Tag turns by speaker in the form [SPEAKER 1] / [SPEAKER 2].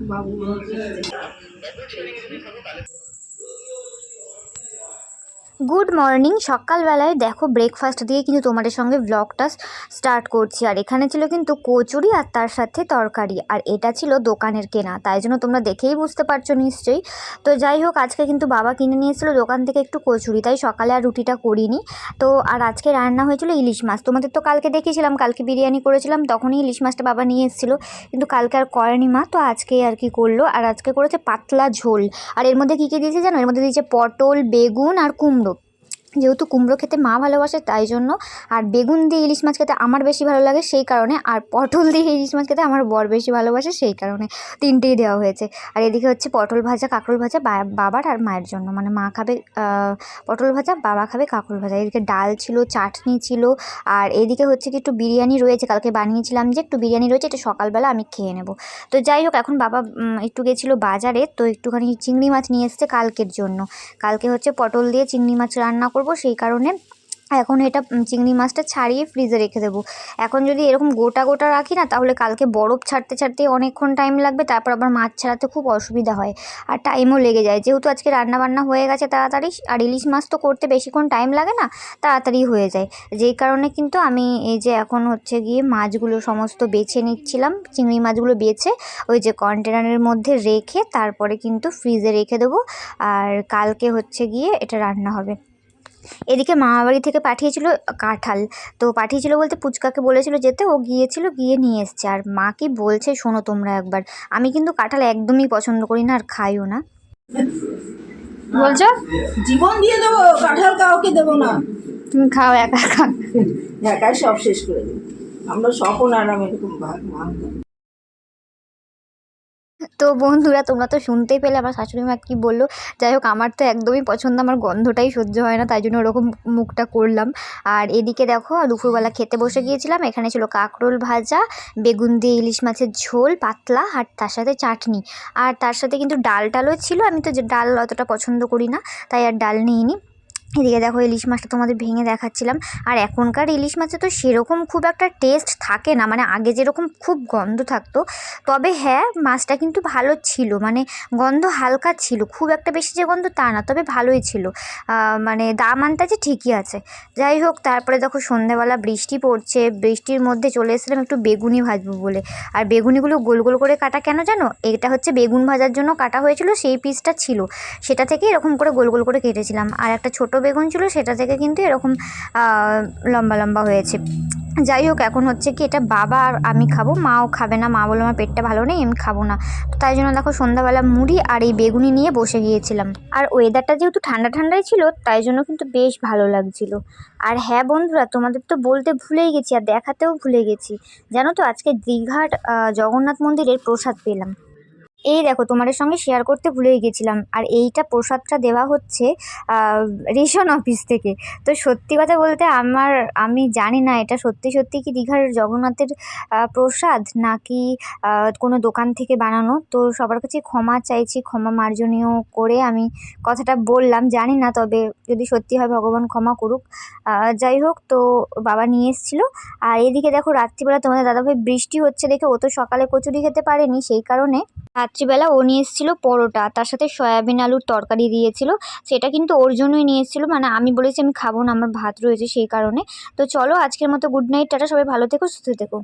[SPEAKER 1] বাবু
[SPEAKER 2] good morning. সকালবেলায় দেখো breakfast দিয়ে কিন্তু তোমাদের সঙ্গে ব্লগটা স্টার্ট করছি। আর এখানে ছিল কিন্তু কচুরি আর তার সাথে তরকারি। আর এটা ছিল দোকানের কেনা। তাই জন্য তোমরা দেখেই বুঝতে পারছ নিশ্চয়ই। তো যাই হোক, আজকে কিন্তু বাবা কিনে নিয়ে এসেছিল দোকান থেকে একটু কচুরি। তাই সকালে আর রুটিটা করিনি। তো আর আজকে রান্না হয়েছিল ইলিশ মাছ। তোমাদের তো কালকে দেখিয়েছিলাম কালকে বিরিয়ানি করেছিলাম। তখনই ইলিশ মাছটা বাবা নিয়ে এসেছিল। কিন্তু কালকে আর করেনি মা। তো আজকে আর কি করল? আর আজকে করেছে পাতলা ঝোল। আর এর মধ্যে কী কী দিয়েছে জানো? এর মধ্যে দিয়েছে পটল, বেগুন আর কুমড়ো। যেহেতু কুমড়ো খেতে মা ভালোবাসে, তাই জন্য আর বেগুন দিয়ে ইলিশ মাছ খেতে আমার বেশি ভালো লাগে সেই কারণে, আর পটল দিয়ে ইলিশ মাছ খেতে আমার বর বেশি ভালোবাসে সেই কারণে তিনটেই দেওয়া হয়েছে। আর এদিকে হচ্ছে পটল ভাজা, কাঁকরোল ভাজা বাবার আর মায়ের জন্য। মানে মা খাবে পটল ভাজা, বাবা খাবে কাঁকরোল ভাজা। এদিকে ডাল ছিল, চাটনি ছিল, আর এদিকে হচ্ছে কি একটু বিরিয়ানি রয়েছে। কালকে বানিয়েছিলাম যে, একটু বিরিয়ানি রয়েছে এটা সকালবেলা আমি খেয়ে নেব। তো যাই হোক, এখন বাবা একটু গেছিল বাজারে, তো একটুখানি চিংড়ি মাছ নিয়ে এসছে কালকের জন্য। কালকে হচ্ছে পটল দিয়ে চিংড়ি মাছ রান্না করব। সেই কারণে এখন এটা চিংড়ি মাছটা ছাড়িয়ে ফ্রিজে রেখে দেবো। এখন যদি এরকম গোটা গোটা রাখি না, তাহলে কালকে বরফ ছাড়তে ছাড়তে অনেকক্ষণ টাইম লাগবে, তারপর আবার মাছ ছাড়াতে খুব অসুবিধা হয়। আর টাইমও লেগে যায়। যেহেতু আজকে রান্না বান্না হয়ে গেছে তাড়াতাড়ি, আর ইলিশ মাছ তো করতে বেশিক্ষণ টাইম লাগে না, তাড়াতাড়ি হয়ে যায়। যেই কারণে কিন্তু আমি এই যে এখন হচ্ছে গিয়ে মাছগুলো সমস্ত বেছে নিচ্ছিলাম, চিংড়ি মাছগুলো বেছে, ওই যে কন্টেনারের মধ্যে রেখে তারপরে কিন্তু ফ্রিজে রেখে দেবো। আর কালকে হচ্ছে গিয়ে এটা রান্না হবে। এদিকে মামাবাড়ি থেকে পাঠিয়েছিল কাঁঠাল। তো পাঠিয়েছিল বলতে পুচকাকে বলেছিল যেতে ও গিয়েছিল গিয়ে নিয়ে এসছে। আর মা কি বলছে শোনো তোমরা একবার। আমি কিন্তু কাঁঠাল একদমই পছন্দ করি না আর খাইও না। বলছো?
[SPEAKER 1] জীবন দিয়ে দেবো কাঁঠাল কাউকে দেবো না।
[SPEAKER 2] তুমি খাও একা খা
[SPEAKER 1] একাই সব শেষ করে দেবো আমরা স্বপন আর আমি এরকম ভাগ ভাগ
[SPEAKER 2] তো বন্ধুরা, তোমরা তো শুনতেই পেলে আমার শাশুড়ি মা কী বলল? যাই হোক, আমার তো একদমই পছন্দ, আমার গন্ধটাই সহ্য হয় না, তাই জন্য ওরকম মুখটা করলাম। আর এদিকে দেখো, দুপুরবেলা খেতে বসে গিয়েছিলাম, এখানে ছিল কাঁকরোল ভাজা, বেগুন দিয়ে ইলিশ মাছের ঝোল, পাতলা, আর তার সাথে চাটনি। আর তার সাথে কিন্তু ডাল টালও ছিল, আমি তো ডাল অতটা পছন্দ করি না, তাই আর ডাল নিইনি। এদিকে দেখো ইলিশ মাছটা তোমাদের ভেঙে দেখাচ্ছিলাম। আর এখনকার ইলিশ মাছে তো সেরকম খুব একটা টেস্ট থাকে না মানে আগে যেরকম খুব গন্ধ থাকতো, তবে হ্যাঁ মাছটা কিন্তু ভালো ছিল মানে গন্ধ হালকা ছিল, খুব একটা বেশি যে গন্ধ তা না, তবে ভালোই ছিল। মানে দাম আনতাছে ঠিকই আছে। যাই হোক, তারপরে দেখো সন্ধ্যাবেলা বৃষ্টি পড়ছে, বৃষ্টির মধ্যে চলে এসেছিলাম একটু বেগুনি ভাজবো বলে। আর বেগুনিগুলো গোল গোল করে কাটা কেন জানো? এটা হচ্ছে বেগুন ভাজার জন্য কাটা হয়েছিল, সেই পিসটা ছিল। সেটা থেকে এরকম করে গোল গোল করে কেটেছিলাম। আর একটা ছোট বেগুন ছিল সেটা থেকে কিন্তু এরকম লম্বা লম্বা হয়েছে। যাই হোক, এখন হচ্ছে কি এটা বাবা আর আমি খাব। মাও খাবে না। মা বলল, আমার পেটটা ভালো নেই, আমি খাব না। তাই জন্য দেখো সন্ধ্যাবেলা মুড়ি আর এই বেগুনি নিয়ে বসে গিয়েছিলাম। আর ওয়েদারটা যেহেতু ঠান্ডা ঠান্ডাই ছিল, তাই জন্য কিন্তু বেশ ভালো লাগছিল। আর হ্যাঁ বন্ধুরা, তোমাদের তো বলতে ভুলেই গেছি, আর দেখাতেও ভুলে গেছি। জানো তো, আজকে দীঘার জগন্নাথ মন্দিরের প্রসাদ পেলাম। এই দেখো, তোমাদের সঙ্গে শেয়ার করতে ভুলেই গেছিলাম। আর এইটা প্রসাদটা দেওয়া হচ্ছে রেশন অফিস থেকে। তো সত্যি কথা বলতে আমার, আমি জানি না এটা সত্যি সত্যি কি দীঘার জগন্নাথের প্রসাদ নাকি কোনো দোকান থেকে বানানো। তো সবার কাছে ক্ষমা চাইছি, ক্ষমা মার্জনীয় করে আমি কথাটা বললাম। জানি না, তবে যদি সত্যি হয় ভগবান ক্ষমা করুক। যাই হোক, তো বাবা নিয়ে এসেছিল। আর এদিকে দেখো, রাত্রিবেলা তোমাদের দাদাভাই বৃষ্টি হচ্ছে দেখে, ও তো সকালে কচুরি খেতে পারেনি, সেই কারণে রাত্রিবেলা ও নিয়ে এসেছিল পরোটা। তার সাথে সয়াবিন আলুর তরকারি দিয়েছিল। সেটা কিন্তু ওর জন্যই নিয়ে এসেছিল। মানে আমি বলেছি আমি খাব না, আমার ভাত রয়েছে সেই কারণে। তো চলো আজকের মতো গুড নাইট টাটা, সবাই ভালো থেকো, সুস্থ থেকো।